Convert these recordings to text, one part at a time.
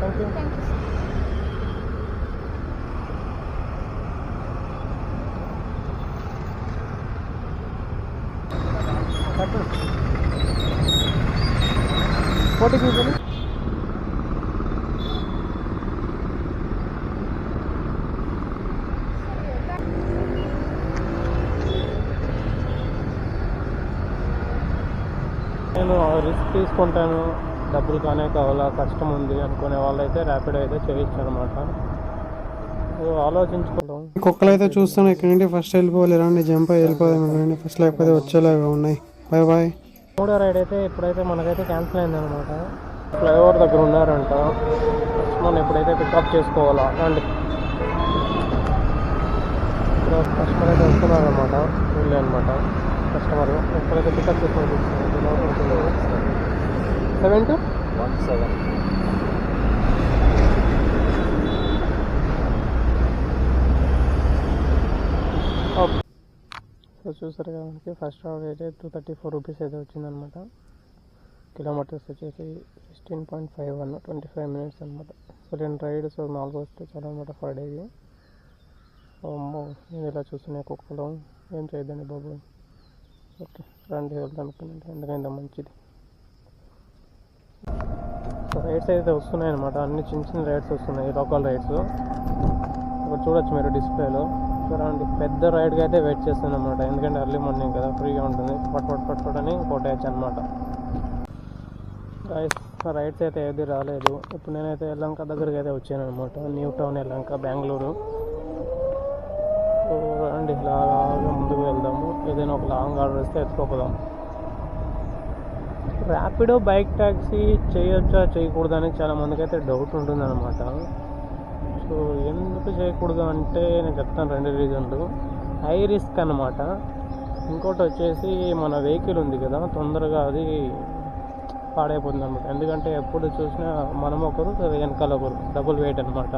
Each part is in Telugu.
థ్యాంక్ యూ ఓటీపీ ఇవ్వండి నేను రిస్క్ తీసుకుంటాను. డబ్బులు కానే కావాలా కష్టం ఉంది అనుకునే వాళ్ళైతే ర్యాపిడ్ అయితే చేయొచ్చు అనమాట ఆలోచించుకోవడం కుక్కలు అయితే చూస్తున్నాం ఇక్కడ నుండి ఫస్ట్ వెళ్ళిపోవాలి ఇలాంటి జంప్ అయి వెళ్ళిపోదాం ఇక్కడ నుండి. ఫస్ట్ లేకపోతే వచ్చేలాగా ఉన్నాయి. బాయ్ బాయ్ మూడో రైడ్ అయితే ఇప్పుడైతే మనకైతే క్యాన్సిల్ అయింది అనమాట ఫ్లైఓవర్ దగ్గర ఉన్నారంట. ఫస్ట్ మనం ఎప్పుడైతే పికప్ చేసుకోవాలా అండి ఇప్పుడు కస్టమర్ అయితే వస్తున్నారు అనమాట వీళ్ళే అనమాట కస్టమర్ ఎప్పుడైతే పికప్ చేసుకోవాలి seven two one seven so చూసారు కదా మనకి ఫస్ట్ రౌండ్ అయితే టూ థర్టీ ఫోర్ రూపీస్ అయితే వచ్చిందనమాట కిలోమీటర్స్ వచ్చేసి sixteen point five one twenty five minutes అనమాట సో నేను రైడ్ సో నాలుగు వస్తే చాలా అనమాట ఫర్ డేకి అమ్మో నేను ఇలా చూస్తున్నా కుక్కలు ఏం చేయదండి బాబు. ఓకే రండి వెళ్దాం అనుకున్నాను. ఎందుకంటే మంచిది. రైడ్స్ అయితే వస్తున్నాయి అనమాట అన్ని చిన్న చిన్న రైడ్స్ వస్తున్నాయి లోకల్ రైడ్స్. ఇక్కడ చూడొచ్చు మీరు డిస్ప్లేలో. చూడండి పెద్ద రైడ్కి అయితే వెయిట్ చేస్తాను అనమాట ఎందుకంటే ఎర్లీ మార్నింగ్ కదా ఫ్రీగా ఉంటుంది. పట్ పట్ పట్ పట్ అని కొట్టేయచ్చు అనమాట రైడ్స్ అయితే ఏది రాలేదు. ఇప్పుడు నేనైతే యలంక దగ్గరికి అయితే వచ్చాను అనమాట new town Yelahanka Bengaluru. So రండి ఇలాగా ముందుకు వెళ్దాము. ఏదైనా ఒక లాంగ్ ఆర్డర్ ఇస్తే ఎత్తుకోపోదాం. ర్యాపిడో బైక్ ట్యాక్సీ చేయొచ్చా? చేయకూడదా అని చాలామందికి అయితే డౌట్ ఉంటుంది అనమాట సో ఎందుకు చేయకూడదు అంటే నేను చెప్తాను రెండు రీజన్లు హై రిస్క్ అనమాట ఇంకోటి వచ్చేసి మన వెహికల్ ఉంది కదా తొందరగా అది పాడైపోతుంది అనమాట ఎందుకంటే ఎప్పుడు చూసినా మనం ఒకరు వెనకాల ఒకరు డబుల్ వెయిట్ అనమాట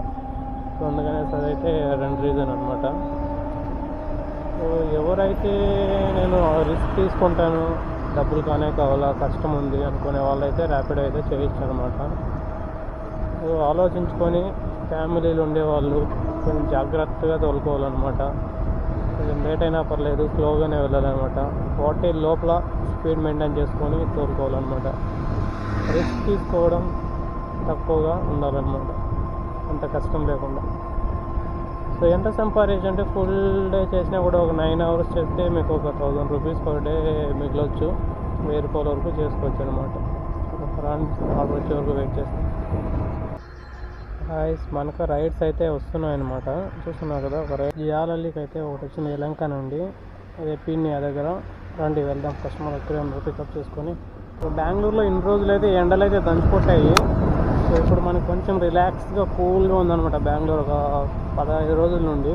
సో అందుకనే అదైతే రెండు రీజన్ అనమాట సో ఎవరైతే నేను రిస్క్ తీసుకుంటాను డబ్బులు కానే కావాలా కష్టం ఉంది అనుకునే వాళ్ళైతే ర్యాపిడ్ అయితే చేయొచ్చు అనమాట ఆలోచించుకొని ఫ్యామిలీలు ఉండేవాళ్ళు కొంచెం జాగ్రత్తగా తోలుకోవాలన్నమాట. కొంచెం లేట్ అయినా పర్లేదు స్లోగానే వెళ్ళాలన్నమాట. ఫార్టీ లోపల స్పీడ్ మెయింటైన్ చేసుకొని తోలుకోవాలన్నమాట. రిస్క్ తీసుకోవడం తక్కువగా ఉండాలన్నమాట. అంత కష్టం లేకుండా. సో ఎంత సంపాదించు అంటే ఫుల్ డే చేసినా కూడా ఒక నైన్ అవర్స్ చేస్తే మీకు ఒక థౌజండ్ రూపీస్ పర్ డే మిగలొచ్చు. వెయ్యి రూపాయల వరకు చేసుకోవచ్చు అనమాట ఆర్డర్ వచ్చే వరకు వెయిట్ చేస్తాం. హాయ్స్ మనకు రైడ్స్ అయితే వస్తున్నాయి అనమాట చూస్తున్నారు కదా ఒక రైడ్ జియాలల్లికి అయితే ఒకటి వచ్చింది యలంక నుండి. అదే పిన్ని దగ్గర. రండి వెళ్దాం. కస్టమర్ ఎక్కడ పికప్ చేసుకొని. బెంగళూరులో ఇన్ని రోజులు అయితే ఎండలు అయితే దంచిపోతాయి సో ఇప్పుడు మనకి కొంచెం రిలాక్స్గా కూల్గా ఉందన్నమాట బెంగళూరు ఒక పదహైదు రోజుల నుండి.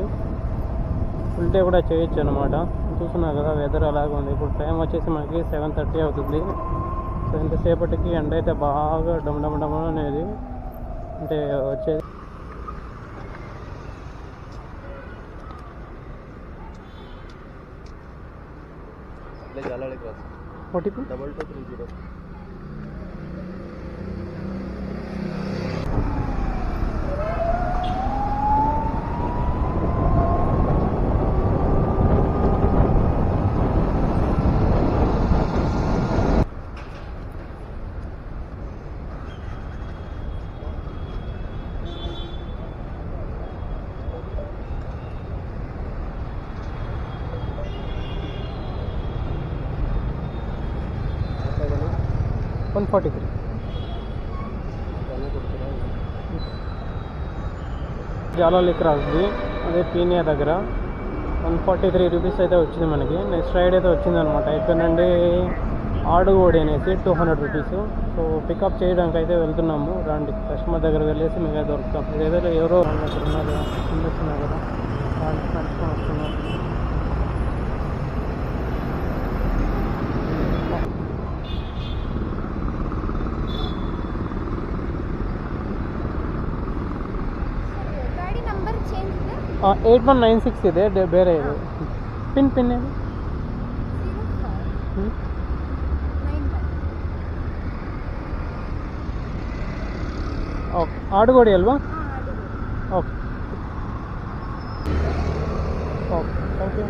ఫుల్ డే కూడా చేయొచ్చు అనమాట చూస్తున్నారు కదా వెదర్ అలాగే ఉంది. ఇప్పుడు టైం వచ్చేసి మనకి సెవెన్ థర్టీ అవుతుంది. సో ఇంతసేపటికి ఎండ అయితే బాగా డమ్ డమ్ డమ్ అనేది అంటే వచ్చేది OTP double two three zero one forty three. Jalahalli క్రాస్ది అదే పీనియా దగ్గర. వన్ ఫార్టీ త్రీ రూపీస్ అయితే వచ్చింది మనకి. నెక్స్ట్ రైడ్ అయితే వచ్చింది అనమాట ఇక్కడ నుండి ఆడుగోడి అనేసి two hundred rupees. So pickup చేయడానికి అయితే వెళ్తున్నాము. రండి. కస్టమర్ దగ్గర వెళ్ళేసి మీకు అయితే దొరుకుతాం. ఏదో ఎవరో ఉన్నారు కదా వస్తున్నారు. ಏಯ್ಟ್ ಒನ್ ನೈನ್ ಸಿಕ್ಸ್ ಇದೆ ಬೇರೆ ಇದೆ. ಪಿನ್ ಪಿನ್ ಏನು? ಓಕೆ ಆಡುಗೋಡಿ ಅಲ್ವಾ? Okay okay thank you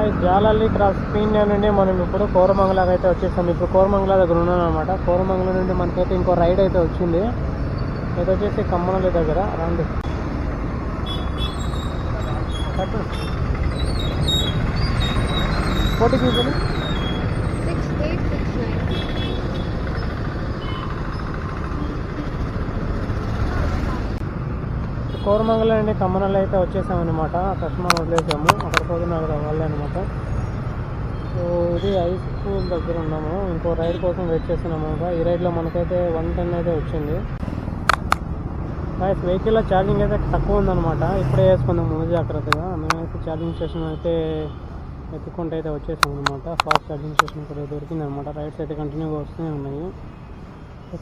hi Jalahalli cross Peenya నుండి మనం ఇప్పుడు కోరమంగళకి అయితే వచ్చేసాం. ఇప్పుడు కోరమంగళ దగ్గర ఉన్నాను అనమాట కోరమంగళ నుండి మనకైతే ఇంకో రైడ్ అయితే వచ్చింది. ఇది వచ్చేసి కమ్మనల్లి దగ్గర. రండి. కట్టు. కోటి people six eight six nine Koramangala నుండి కమ్మనల్ అయితే వచ్చేసామన్నమాట. కస్టమర్ వదిలేసాము. అక్కడ పోతున్నా అక్కడ వాళ్ళే అనమాట సో ఇది హై స్కూల్ దగ్గర ఉన్నాము. ఇంకో రైడ్ కోసం వెయిట్ చేస్తున్నాము. ఈ రైడ్లో మనకైతే వన్ టెన్ అయితే వచ్చింది. గాయస్ వెహికల్లో ఛార్జింగ్ అయితే తక్కువ ఉందన్నమాట. ఇప్పుడే వేసుకుందాం ముందు జాగ్రత్తగా. మేమైతే ఛార్జింగ్ స్టేషన్ అయితే ఎత్తుకుంటే అయితే వచ్చేసాం అనమాట ఫాస్ట్ ఛార్జింగ్ స్టేషన్ కూడా దొరికింది అనమాట రైడ్స్ అయితే కంటిన్యూగా వస్తూనే ఉన్నాయి.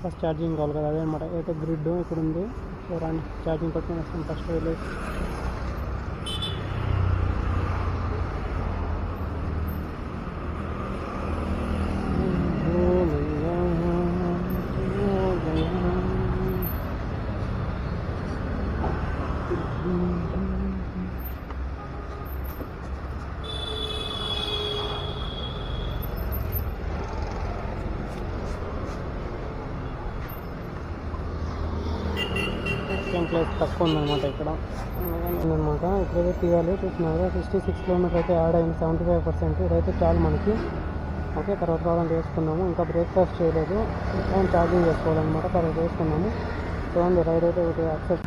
ఫస్ట్ ఛార్జింగ్ కావాలి కదా. అదే అనమాట అయితే గ్రిడ్ ఇక్కడ ఉంది సో రండి ఛార్జింగ్ పట్టుకుని లైట్ తక్కువ ఉందన్నమాట ఇక్కడ. అనమాట ఇప్పుడైతే తీయాలి చూస్తున్నారు. సిక్స్టీ సిక్స్ కిలోమీటర్ అయితే యాడ్ అయింది సెవెంటీ ఫైవ్ పర్సెంట్. ఇదైతే చాలు మనకి. ఓకే తర్వాత ప్రాబ్లం చేసుకున్నాము. ఇంకా బ్రేక్ఫాస్ట్ చేయలేదు. ఫోన్ ఛార్జింగ్ చేసుకోవాలన్నమాట తర్వాత చేసుకున్నాము. చూడండి రైడ్ అయితే ఒకటి యాక్సెస్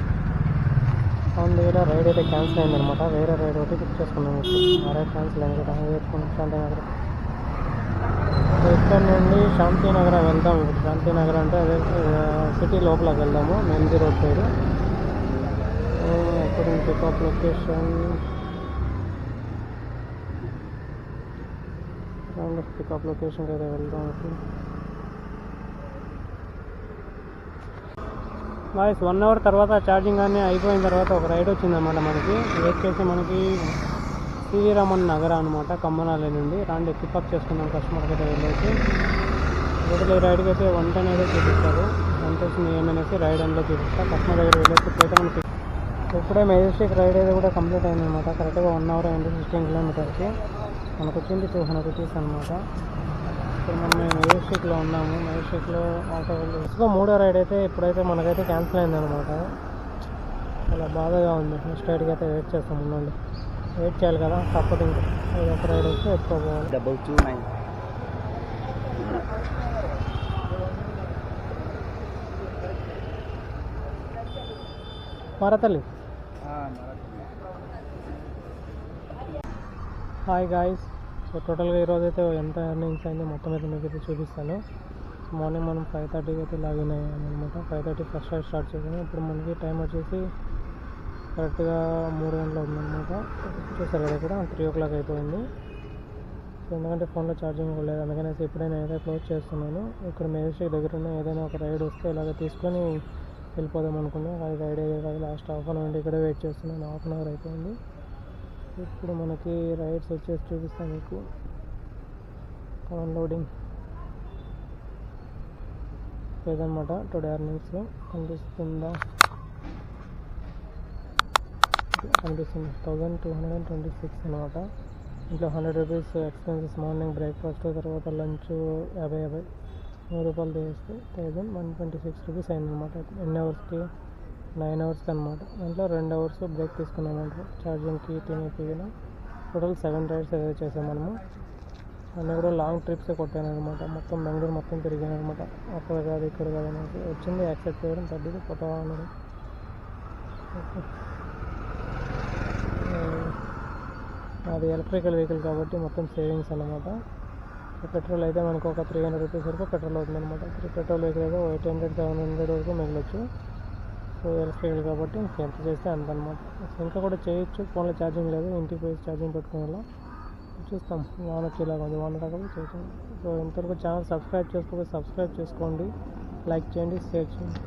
అవును ఇలా రైడ్ అయితే క్యాన్సిల్ అయిందనమాట వేరే రైడ్ ఒకటి బుక్ చేసుకున్నాము ఆ రైడ్ క్యాన్సిల్ అయింది కదా వేసుకున్నాం శాంతినగర్. ఇక్కడ నుండి శాంతినగర్ వెళ్దాం. ఇప్పుడు శాంతినగర్ అంటే అదే సిటీ లోపలికి వెళ్దాము మెయిన్జీ రోడ్ సైడ్. ఇక్కడ పికప్ లొకేషన్ పికప్ లొకేషన్ అయితే వెళ్దాం బాయ్స్ వన్ అవర్ తర్వాత ఛార్జింగ్ అన్నీ అయిపోయిన తర్వాత ఒక రైడ్ వచ్చిందన్నమాట మనకి. ఇది వచ్చేసి మనకి సివి రమణ్ నగర అనమాట కమ్మనాలి నుండి. రాండి పికప్ చేసుకున్నాం కస్టమర్కి అయితే వెళ్ళేసి. ఒకటి రైడ్కి అయితే వన్ టెన్ అయితే చూపిస్తారు. వన్ టెన్ ఏమనేసి రైడ్ అందులో చూపిస్తా. కస్టమర్ దగ్గర వెళ్ళేసి పోతే మనకి ఇప్పుడే మెజెస్టిక్ రైడ్ అయితే కూడా కంప్లీట్ అయింది అనమాట కరెక్ట్గా వన్ అవర్ అయింది సిక్స్టీన్ కిలోమీటర్స్కి మనకు వచ్చింది టూ హండ్రెడ్ రూపీస్ అనమాట ఇప్పుడు మనం మెజెస్టిక్లో ఉన్నాము. మెజెస్టిక్లో ఆటో వెళ్ళి మూడో రైడ్ అయితే ఇప్పుడైతే మనకైతే క్యాన్సిల్ అయింది అనమాట చాలా బాధగా ఉంది. నెక్స్ట్ రైడ్కి అయితే వెయిట్ చేస్తాం ఉండండి వెయిట్ చేయాలి కదా తప్పదు ఇంకా. ఏదో ఒక రైడ్ వస్తే ఎత్తుకోపోవాలి double two nine hi guys so టోటల్గా ఈరోజు అయితే ఎంత ఎర్నింగ్స్ అయింది మొత్తం అయితే మీకు అయితే చూపిస్తాను మార్నింగ్ మనం ఫైవ్ థర్టీకి అయితే లాగిన్ అయ్యాము అనమాట five thirty first ride start చేసాము. ఇప్పుడు మనకి టైం వచ్చేసి కరెక్ట్గా మూడు గంటలు ఉందన్నమాట చూసారు కదా ఇక్కడ త్రీ ఓ క్లాక్ అయిపోయింది. సో ఎందుకంటే ఫోన్లో ఛార్జింగ్ కూడా లేదు. అందుకనేసి ఇప్పుడే నేను అయితే క్లోజ్ చేస్తున్నాను ఇక్కడ మేజిస్ట్రేట్ దగ్గర ఉన్న ఏదైనా ఒక రైడ్ వస్తే ఇలాగ తీసుకొని వెళ్ళిపోదాం అనుకున్నా. అది రైడ్ అయ్యే కాదు లాస్ట్ హాఫ్ అన్ అవర్ ఇక్కడే వెయిట్ చేస్తున్నాను. హాఫ్ అన్ అవర్ అయిపోయింది. ఇప్పుడు మనకి రైడ్స్ వచ్చేసి చూపిస్తాను మీకు. లోడింగ్ ఇదన్నమాట టుడే ఎర్నింగ్స్లో కనిపిస్తుందా? కనిపిస్తుంది. Thousand two hundred and twenty six అనమాట ఇంట్లో hundred rupees expenses morning breakfast తర్వాత లంచ్ యాభై యాభై. నూరు రూపాయలు తీస్తే thousand one twenty six rupees అయిందనమాట ఎన్ని అవర్స్కి నైన్ అవర్స్కి అనమాట దాంట్లో రెండు అవర్స్ బ్రేక్ తీసుకున్నామంట ఛార్జింగ్కి తినేకి కూడా టోటల్ సెవెన్ రైడ్స్ ఏదో చేసాం మనము. అన్నీ కూడా లాంగ్ ట్రిప్సే కొట్టాను అనమాట మొత్తం బెంగళూరు మొత్తం తిరిగాను అనమాట అక్కడ కాదు ఇక్కడ కాదు అనేసి. వచ్చింది యాక్సెప్ట్ చేయడం తగ్గింది ఫోటో అన్నది అది ఎలక్ట్రికల్ వెహికల్ కాబట్టి మొత్తం సేవింగ్స్ అనమాట పెట్రోల్ అయితే మనకు ఒక త్రీ హండ్రెడ్ రూపీస్ వరకు పెట్రోల్ అవుతుంది అనమాట త్రీ పెట్రోల్ ఎక్కడైతే ఎయిట్ హండ్రెడ్ సెవెన్ హండ్రెడ్ వరకు మిగలొచ్చు. సో ఎలక్ట్రికల్ కాబట్టి ఎంత చేస్తే అంత అనమాట ఇంకా కూడా చేయొచ్చు ఫోన్లో ఛార్జింగ్ లేదు ఇంటికి పోయి ఛార్జింగ్ పెట్టుకునేలా చూస్తాం వాన వచ్చేలాగా ఉంది వాన రాకపోతే చేస్తాం సో ఇంతవరకు ఛానల్ సబ్స్క్రైబ్ చేసుకోకపోతే సబ్స్క్రైబ్ చేసుకోండి లైక్ చేయండి షేర్ చేయండి.